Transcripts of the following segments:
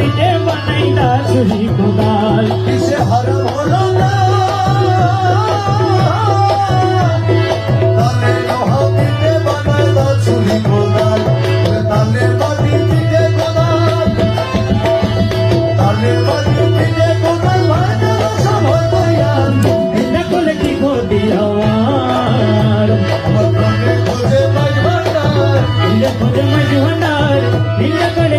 মিটে বানাইলা সুহি খোদাই কিসে হারাম হলো না? নীল করে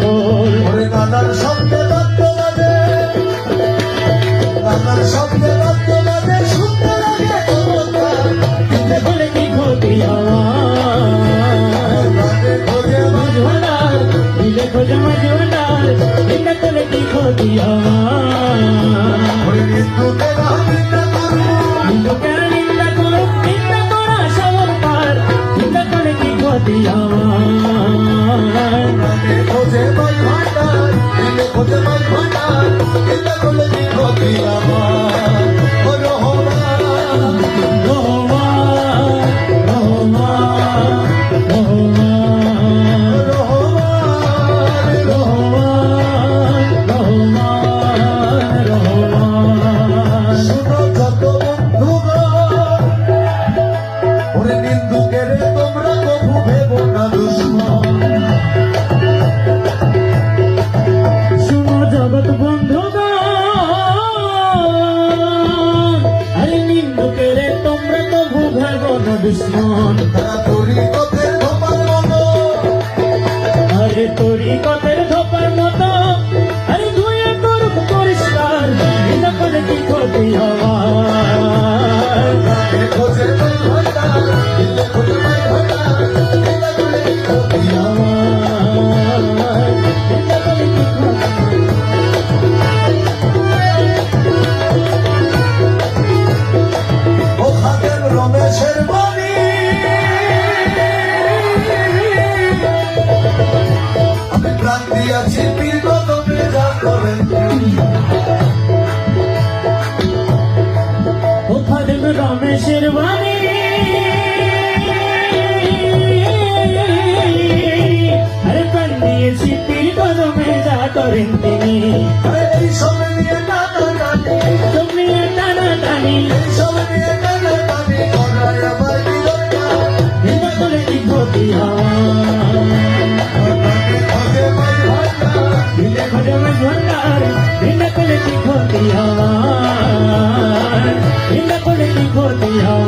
Vai matar, e não pode mais matar, quem tá coletivo a. Krishna Cumbia chipito completa aventura ওখানে রমেশের বাড়ি। আরে কান দিয়েছি পীর কদমে যা করেন তিনি। আরে এই সব নিয়ে টানা টানি তুমি টানা টানি এই সব নিয়ে টানা টানি করার আবার কি দরকার হিমা করে দিব দিয়া 我的好